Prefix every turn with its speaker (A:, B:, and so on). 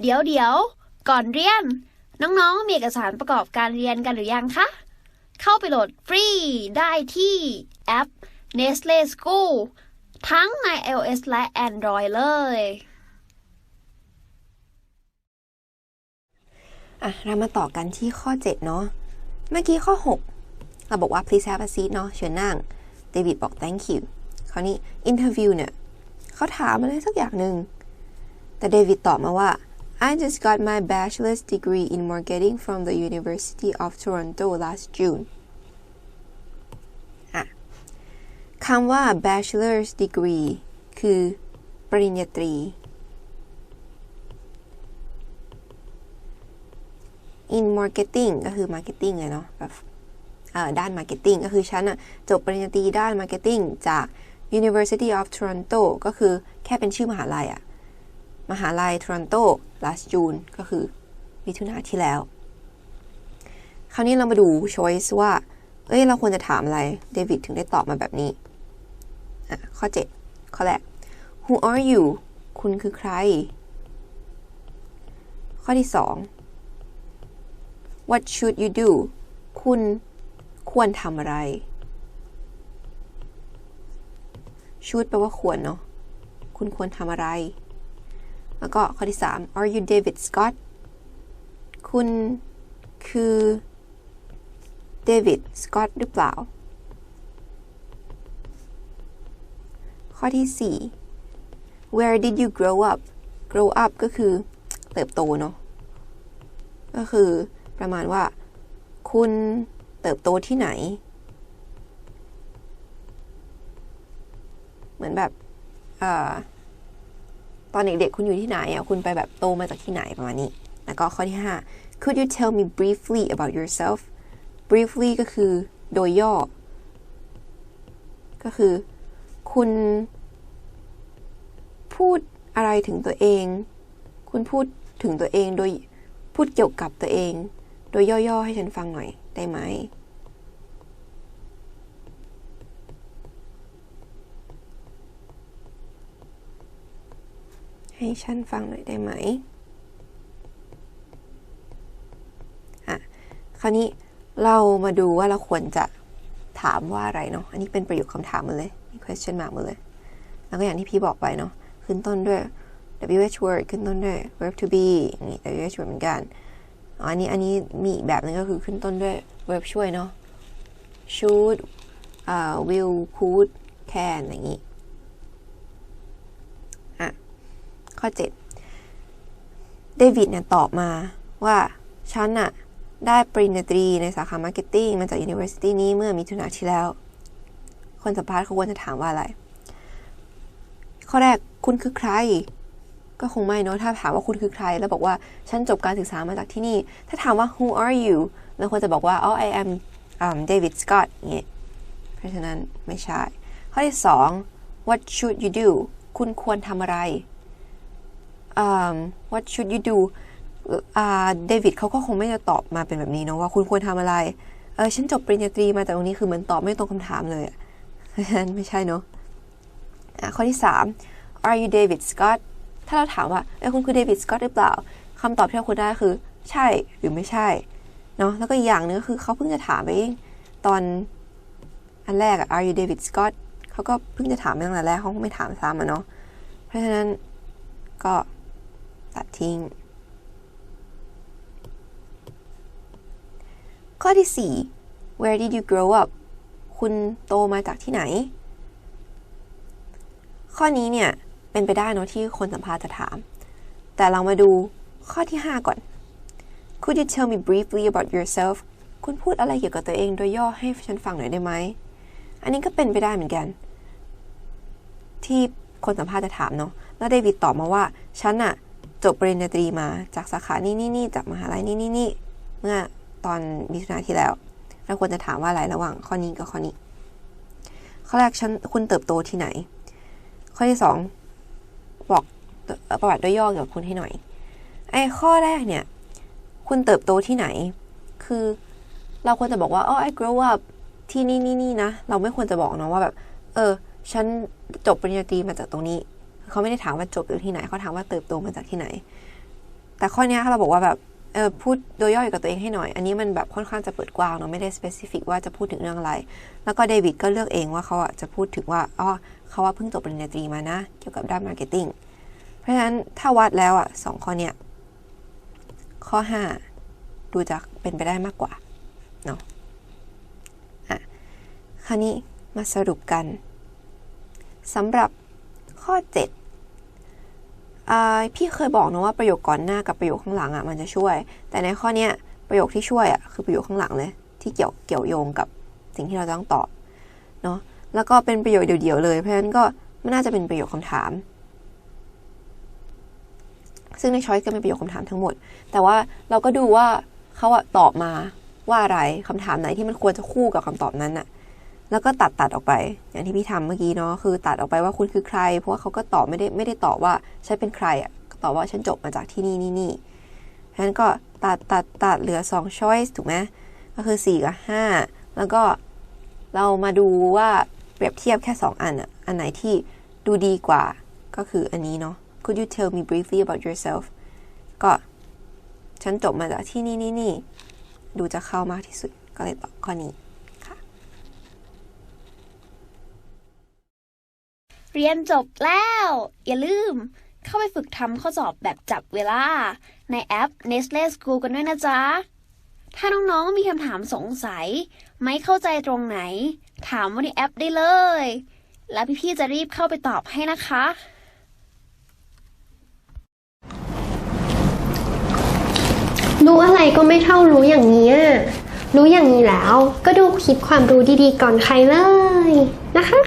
A: เดี๋ยวเดี๋ยวก่อนเรียน น้องๆ มีเอกสารประกอบการเรียนกันหรือยังคะ เข้าไปโหลดฟรีได้ที่แอป Nestle School ทั้งใน iOS และ Android เลย
B: อะเรามาต่อกันที่ข้อ 7 เนาะเมื่อกี้ข้อ 6 เราบอกว่า please have a seat เนาะเชิญนั่ง เดวิดบอก thank you คราวนี้ interview เนี่ยเขาถามอะไรสักอย่างหนึ่งแต่เดวิดตอบมาว่า I just got my bachelor's degree in marketing from the University of Toronto last June คำว่า bachelor's degree คือ ปริญญาตรี in marketing ก็คือ marketing เลยเนาะแบบด้าน marketing ก็คือฉันอะจบปริญญาตรีด้าน marketing จาก University of Toronto ก็คือแค่เป็นชื่อมหาลัยอะมหาลัย Toronto last June ก็คือมิถุนาที่แล้ว คราวนี้เรามาดู choice ว่า เอ้ย เราควรจะถามอะไร เดวิดถึงได้ตอบมาแบบนี้ อะ ข้อ 7 ข้อแรก who are you คุณคือใคร ข้อที่ 2 what should you do คุณควรทำอะไร should แปลว่าควรเนาะ คุณควรทำอะไร แล้วก็ข้อที่ 3 are you David Scott คุณคือ David Scott หรือเปล่า ข้อที่ 4 where did you grow up grow up ก็คือเติบโตเนาะก็คือประมาณว่า คุณเติบโตที่ไหน เหมือนแบบอ่า ตอนเด็กๆคุณอยู่ที่ไหนอะคุณไปแบบโตมาจากที่ไหนประมาณนี้ แล้วก็ข้อที่ 5 could you tell me briefly about yourself briefly ก็คือโดยย่อ ก็คือ คุณพูดอะไรถึงตัวเอง คุณพูดถึงตัวเองโดยพูดเกี่ยวกับตัวเอง โดยย่อๆให้ฉันฟังหน่อยได้ไหม ให้ฉันฟังหน่อยได้ไหมอะคราวนี้เรามาดูว่าเราควรจะถามว่าอะไรเนาะ อันนี้เป็นประโยคคำถามหมดเลยมี question mark หมดเลย แล้วก็อย่างที่พี่บอกไปเนาะ ขึ้นต้นด้วย WH word ขึ้นต้นด้วย verb to be อย่างนี้ WH word เหมือนกัน อันนี้อันนี้มีอีกแบบนึงก็คือขึ้นต้นด้วย verb ช่วยเนาะ should uh, will could can อย่างนี้ อะ ข้อ 7 เดวิดเนี่ยตอบมาว่าฉันอะได้ปริญญาตรีในสาขา Marketing มาจาก University นี้เมื่อมิถุนาที่แล้ว คนสัมภาษณ์เขาควรจะถามว่าอะไร ข้อแรกคุณคือใคร ก็คงไม่เนาะถ้าถามว่าคุณคือใคร แล้วบอกว่าฉันจบการศึกษามาจากที่นี่ ถ้าถามว่า who are you เราควรจะบอกว่า oh I am um, David Scott อย่างเงี้ยเพราะฉะนั้นไม่ใช่ ข้อที่สอง what should you do คุณควรทำอะไร what should you do เดวิดเขาก็คงไม่จะตอบมาเป็นแบบนี้เนาะว่าคุณควรทำอะไรเออฉันจบปริญญาตรีมาแต่ตรงนี้คือเหมือนตอบไม่ตรงคำถามเลยอะเพราะฉะนั้นไม่ใช่เนาะอะข้อที่ 3 are you David Scott ถ้าเราถามว่าเออคุณคือเดวิดสกอตหรือเปล่าคำตอบที่เราควรได้คือใช่หรือไม่ใช่เนาะแล้วก็อีกอย่างนึงก็คือเขาเพิ่งจะถามไปเองตอนอันแรกอะ are you David Scott เขาก็เพิ่งจะถามไปตั้งแต่แรกเขาไม่ถามซ้ำอะเนาะเพราะฉะนั้นก็ ตัดทิ้ง ข้อที่ 4 where did you grow up คุณโตมาจากที่ไหน ข้อนี้เนี่ย เป็นไปได้เนอะที่คนสัมภาษณ์จะถาม แต่เรามาดูข้อที่ 5 ก่อน Could you tell me briefly about yourself คุณพูดอะไรเกี่ยวกับตัวเองโดยย่อให้ฉันฟังหน่อยได้ไหม อันนี้ก็เป็นไปได้เหมือนกัน ที่คนสัมภาษณ์จะถามเนาะ แล้วเดวิดตอบมาว่า ฉันอะ จบปริญญาตรีมาจากสาขานี่นี่นี่จากมหาลัยนี่นี่นี่เมื่อตอนมิถุนาที่แล้ว เราควรจะถามว่าอะไรระหว่างข้อนี้กับข้อนี้ ข้อแรกฉันคุณเติบโตที่ไหน ข้อที่สองบอกประวัติย่อเกี่ยวกับคุณให้หน่อยไอ้ข้อแรกเนี่ย คุณเติบโตที่ไหน คือเราควรจะบอกว่า oh I grow up ที่นี่นี่นี่นะ เราไม่ควรจะบอกเนาะว่าแบบ เออ ฉันจบปริญญาตรีมาจากตรงนี้ เขาไม่ได้ถามว่าจบอยู่ที่ไหนเขาถามว่าเติบโตมาจากที่ไหน แต่ข้อนี้เราบอกว่าแบบเออพูดโดยย่อยกับตัวเองให้หน่อย อันนี้มันแบบค่อนข้างจะเปิดกว้างเนาะไม่ได้ specific ว่าจะพูดถึงเรื่องอะไร แล้วก็เดวิดก็เลือกเองว่าเขาอะจะพูดถึงว่าอ๋อเขาว่าเพิ่งจบปริญญาตรีมานะ เกี่ยวกับด้านมาร์เก็ตติ้งเพราะฉะนั้นถ้าวัดแล้วอะสองข้อเนี้ยข้อ 5 ดูจะเป็นไปได้มากกว่าเนาะอะคราวนี้มาสรุปกันสำหรับ ข้อ7พี่เคยบอกนะว่าประโยคก่อนหน้ากับประโยคข้างหลังอะมันจะช่วย แต่ในข้อเนี้ยประโยคที่ช่วยอะคือประโยคข้างหลังเลย ที่เกี่ยวเกี่ยวโยงกับสิ่งที่เราต้องตอบเนาะแล้วก็เป็นประโยคเดี่ยวๆเลยเพราะฉะนั้นก็ไม่น่าจะเป็นประโยคคำถาม ซึ่งในช้อยก็เป็นประโยคคำถามทั้งหมด แต่ว่าเราก็ดูว่าเขาอะตอบมาว่าอะไรคำถามไหนที่มันควรจะคู่กับคำตอบนั้นอะ แล้วก็ตัดตัดออกไป อย่างที่พี่ทำเมื่อกี้เนาะคือตัดออกไปว่าคุณคือใคร เพราะว่าเขาก็ตอบไม่ได้ไม่ได้ตอบว่าฉันเป็นใครอะก็ตอบว่าฉันจบมาจากที่นี่นี่นี่เพราะฉะนั้นก็ตัดตัดตัดเหลือ2 choice ถูกไหมก็คือ 4 กับ 5 แล้วก็เรามาดูว่าเปรียบเทียบแค่ 2 อันอะอันไหนที่ดูดีกว่าก็คืออันนี้เนาะ Could you tell me briefly about yourself ก็ฉันจบมาจากที่นี่นี่นี่ดูจะเข้ามากที่สุดก็เลยตอบข้อนี้
A: เรียนจบแล้ว อย่าลืม เข้าไปฝึกทำข้อสอบแบบจับเวลา ในแอป Nestle School กันด้วยนะจ๊ะ ถ้าน้องๆมีคำถามสงสัย ไม่เข้าใจตรงไหน ถามว่าในแอปได้เลย แล้วพี่ๆจะรีบเข้าไปตอบให้นะคะ
C: รู้อะไรก็ไม่เท่ารู้อย่างนี้ รู้อย่างนี้แล้ว ก็ดูคลิปความรู้ดีๆก่อนใครเลยนะคะ